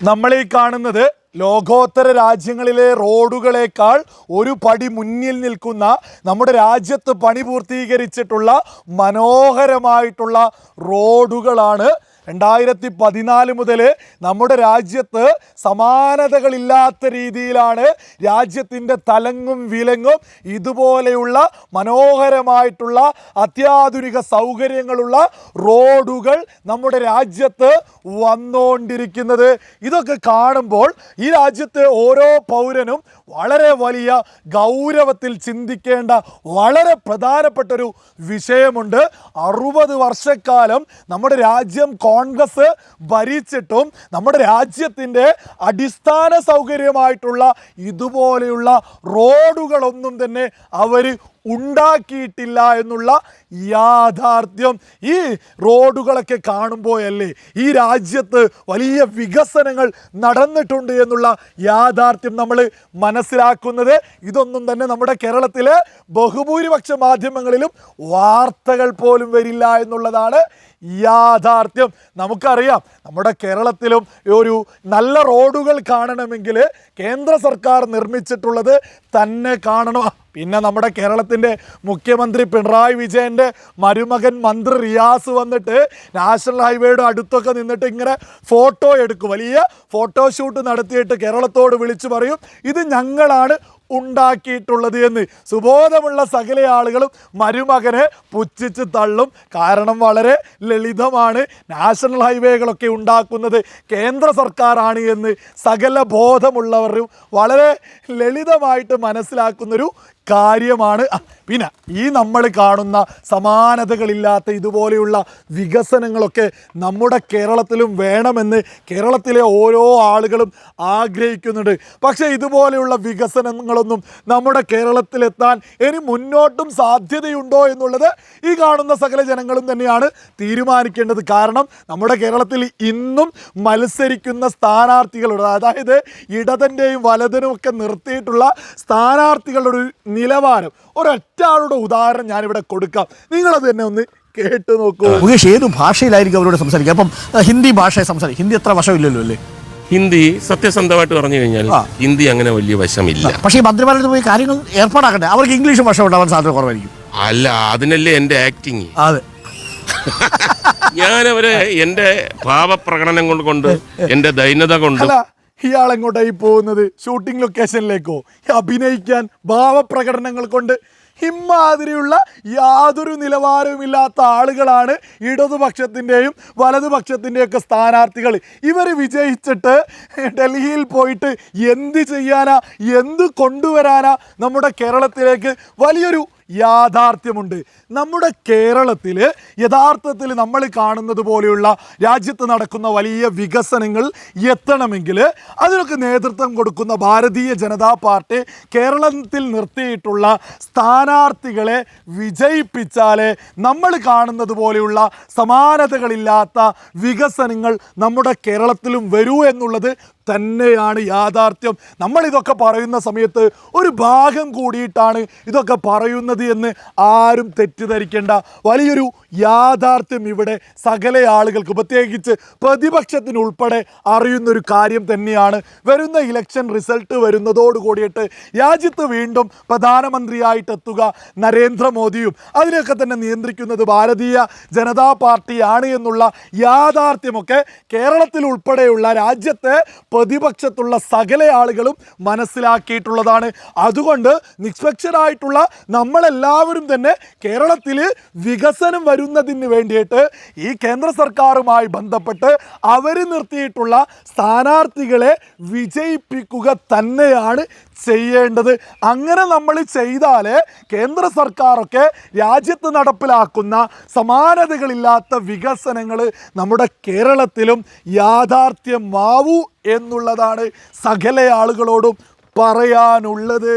നമ്മൾ ഈ കാണുന്നത് ലോകോത്തര രാജ്യങ്ങളിലെ റോഡുകളേക്കാൾ ഒരു പടി മുന്നിൽ നിൽക്കുന്ന നമ്മുടെ രാജ്യത്ത് പണി പൂർത്തീകരിച്ചിട്ടുള്ള മനോഹരമായിട്ടുള്ള റോഡുകളാണ് രണ്ടായിരത്തി പതിനാല് മുതൽ നമ്മുടെ രാജ്യത്ത് സമാനതകളില്ലാത്ത രീതിയിലാണ് രാജ്യത്തിന്റെ തലങ്ങും വിലങ്ങും ഇതുപോലെയുള്ള മനോഹരമായിട്ടുള്ള അത്യാധുനിക സൗകര്യങ്ങളുള്ള റോഡുകൾ നമ്മുടെ രാജ്യത്ത് വന്നുകൊണ്ടിരിക്കുന്നത് ഇതൊക്കെ കാണുമ്പോൾ ഈ രാജ്യത്തെ ഓരോ പൗരനും വളരെ വലിയ ഗൗരവത്തിൽ ചിന്തിക്കേണ്ട വളരെ പ്രധാനപ്പെട്ട ഒരു വിഷയമുണ്ട്. അറുപത് വർഷക്കാലം നമ്മുടെ രാജ്യം കോൺഗ്രസ് ഭരിച്ചിട്ടും നമ്മുടെ രാജ്യത്തിന്റെ അടിസ്ഥാന സൗകര്യമായിട്ടുള്ള ഇതുപോലെയുള്ള റോഡുകളൊന്നും തന്നെ അവർ ഉണ്ടാക്കിയിട്ടില്ല എന്നുള്ള യാഥാർത്ഥ്യം ഈ റോഡുകളൊക്കെ കാണുമ്പോഴല്ലേ ഈ രാജ്യത്ത് വലിയ വികസനങ്ങൾ നടന്നിട്ടുണ്ട് എന്നുള്ള യാഥാർത്ഥ്യം നമ്മൾ മനസ്സിലാക്കുന്നത്. ഇതൊന്നും തന്നെ നമ്മുടെ കേരളത്തിലെ ബഹുഭൂരിപക്ഷ മാധ്യമങ്ങളിലും വാർത്തകൾ പോലും വരില്ല എന്നുള്ളതാണ് യാഥാർത്ഥ്യം. നമുക്കറിയാം നമ്മുടെ കേരളത്തിലും ഒരു നല്ല റോഡുകൾ കാണണമെങ്കിൽ കേന്ദ്ര സർക്കാർ നിർമ്മിച്ചിട്ടുള്ളത് തന്നെ കാണണം. പിന്നെ നമ്മുടെ കേരളത്തിന്റെ മുഖ്യമന്ത്രി പിണറായി വിജയന്റെ മരുമകൻ മന്ത്രി റിയാസ് വന്നിട്ട് നാഷണൽ ഹൈവേയുടെ അടുത്തൊക്കെ നിന്നിട്ട് ഇങ്ങനെ ഫോട്ടോ എടുക്കും. വലിയ ഫോട്ടോഷൂട്ട് നടത്തിയിട്ട് കേരളത്തോട് വിളിച്ചു പറയും ഇത് ഞങ്ങളാണ് ഉണ്ടാക്കിയിട്ടുള്ളത് എന്ന്. സുബോധമുള്ള സകല ആളുകളും മരുമകനെ പുച്ഛിച്ച് തള്ളും. കാരണം വളരെ ലളിതമാണ് നാഷണൽ ഹൈവേകളൊക്കെ ഉണ്ടാക്കുന്നത് കേന്ദ്ര സർക്കാരാണ് എന്ന് സകല ബോധമുള്ളവരും വളരെ ലളിതമായിട്ട് മനസ്സിലാക്കുന്നൊരു കാര്യമാണ്. പിന്നെ ഈ നമ്മൾ കാണുന്ന സമാനതകളില്ലാത്ത ഇതുപോലെയുള്ള വികസനങ്ങളൊക്കെ നമ്മുടെ കേരളത്തിലും വേണമെന്ന് കേരളത്തിലെ ഓരോ ആളുകളും ആഗ്രഹിക്കുന്നുണ്ട്. പക്ഷേ ഇതുപോലെയുള്ള വികസനങ്ങളൊന്നും നമ്മുടെ കേരളത്തിലെത്താൻ ഇനി മുന്നോട്ടും സാധ്യതയുണ്ടോ എന്നുള്ളത് ഈ കാണുന്ന സകല ജനങ്ങളും തന്നെയാണ് തീരുമാനിക്കേണ്ടത്. കാരണം നമ്മുടെ കേരളത്തിൽ ഇന്നും മത്സരിക്കുന്ന സ്ഥാനാർത്ഥികളുടെ അതായത് ഇടതന്റെയും വലതിനും ഒക്കെ നിർത്തിയിട്ടുള്ള സ്ഥാനാർത്ഥികളുടെ നിലവാരം. ഒരൊറ്റ ആളുടെ ഉദാഹരണം ഞാനിവിടെ കൊടുക്കാം. നിങ്ങളത് തന്നെ ഒന്ന് കേട്ടു നോക്കൂ. മുകേഷ് ഏത് ഭാഷയിലായിരിക്കും അവരോട് സംസാരിക്കുക? അപ്പം ഹിന്ദി ഭാഷയെ സംസാരിക്കും ഹിന്ദി എത്ര വശമില്ലല്ലോ അല്ലേ? ഹിന്ദി സത്യസന്ധമായിട്ട് പറഞ്ഞു കഴിഞ്ഞാൽ ഹിന്ദി അങ്ങനെ വലിയ വശമില്ല. പക്ഷേ ഈ മന്ത്രിമാരുടെ പോയി കാര്യങ്ങൾ ഏർപ്പാടാക്കട്ടെ അവർക്ക് ഇംഗ്ലീഷ് ഭാഷ ഉണ്ടാവാൻ സാധ്യത കുറവായിരിക്കും. അല്ല അതിനല്ലേ എന്റെ ആക്ടിങ്? അതെ. ഞാനവരെ എന്റെ ഭാവപ്രകടനം കൊണ്ട് കൊണ്ട് എന്റെ ദൈന്യത കൊണ്ട് അല്ല ഇയാൾ എങ്ങോട്ടായി പോകുന്നത്? ഷൂട്ടിംഗ് ലൊക്കേഷനിലേക്കോ അഭിനയിക്കാൻ ഭാവപ്രകടനങ്ങൾ കൊണ്ട് ഇമ്മാതിരിയുള്ള യാതൊരു നിലവാരവുമില്ലാത്ത ആളുകളാണ് ഇടതുപക്ഷത്തിന്റെയും വലതുപക്ഷത്തിന്റെയൊക്കെ സ്ഥാനാർത്ഥികൾ. ഇവർ വിജയിച്ചിട്ട് ഡൽഹിയിൽ പോയിട്ട് എന്ത് ചെയ്യാനാ എന്ത് കൊണ്ടുവരാനാ നമ്മുടെ കേരളത്തിലേക്ക് വലിയൊരു യാഥാർത്ഥ്യമുണ്ട്. നമ്മുടെ കേരളത്തിൽ യഥാർത്ഥത്തിൽ നമ്മൾ കാണുന്നത് പോലെയുള്ള രാജ്യത്ത് നടക്കുന്ന വലിയ വികസനങ്ങൾ എത്തണമെങ്കിൽ അതിനൊക്കെ നേതൃത്വം കൊടുക്കുന്ന ഭാരതീയ ജനതാ പാർട്ടി കേരളത്തിൽ നിർത്തിയിട്ടുള്ള സ്ഥാനാർത്ഥികളെ വിജയിപ്പിച്ചാലേ നമ്മൾ കാണുന്നത് പോലെയുള്ള സമാനതകളില്ലാത്ത വികസനങ്ങൾ നമ്മുടെ കേരളത്തിലും വരൂ എന്നുള്ളത് തന്നെയാണ് യാഥാർത്ഥ്യം. നമ്മളിതൊക്കെ പറയുന്ന സമയത്ത് ഒരു ഭാഗം കൂടിയിട്ടാണ് ഇതൊക്കെ പറയുന്നത് എന്ന് ആരും തെറ്റിദ്ധരിക്കേണ്ട. വലിയൊരു യാഥാർത്ഥ്യം ഇവിടെ സകല ആളുകൾക്ക് പ്രത്യേകിച്ച് പ്രതിപക്ഷത്തിനുൾപ്പെടെ അറിയുന്നൊരു കാര്യം തന്നെയാണ്. വരുന്ന ഇലക്ഷൻ റിസൾട്ട് വരുന്നതോട് കൂടിയിട്ട് രാജ്യത്ത് വീണ്ടും പ്രധാനമന്ത്രിയായിട്ട് എത്തുക നരേന്ദ്രമോദിയും അതിനെയൊക്കെ തന്നെ നിയന്ത്രിക്കുന്നത് ഭാരതീയ ജനതാ പാർട്ടിയാണ് എന്നുള്ള യാഥാർത്ഥ്യമൊക്കെ കേരളത്തിൽ ഉൾപ്പെടെയുള്ള രാജ്യത്തെ പ്രതിപക്ഷത്തുള്ള സകല ആളുകളും മനസ്സിലാക്കിയിട്ടുള്ളതാണ്. അതുകൊണ്ട് നിഷ്പക്ഷരായിട്ടുള്ള നമ്മളെല്ലാവരും തന്നെ കേരളത്തിൽ വികസനം വരുന്നതിന് വേണ്ടിയിട്ട് ഈ കേന്ദ്ര സർക്കാരുമായി ബന്ധപ്പെട്ട് അവർ നിർത്തിയിട്ടുള്ള സ്ഥാനാർത്ഥികളെ വിജയിപ്പിക്കുക തന്നെയാണ് ചെയ്യേണ്ടത്. അങ്ങനെ നമ്മൾ ചെയ്താൽ കേന്ദ്ര സർക്കാരൊക്കെ രാജ്യത്ത് നടപ്പിലാക്കുന്ന സമാനതകളില്ലാത്ത വികസനങ്ങൾ നമ്മുടെ കേരളത്തിലും യാഥാർത്ഥ്യമാവൂ എന്നുള്ളതാണ് സകല ആളുകളോടും പറയാനുള്ളത്.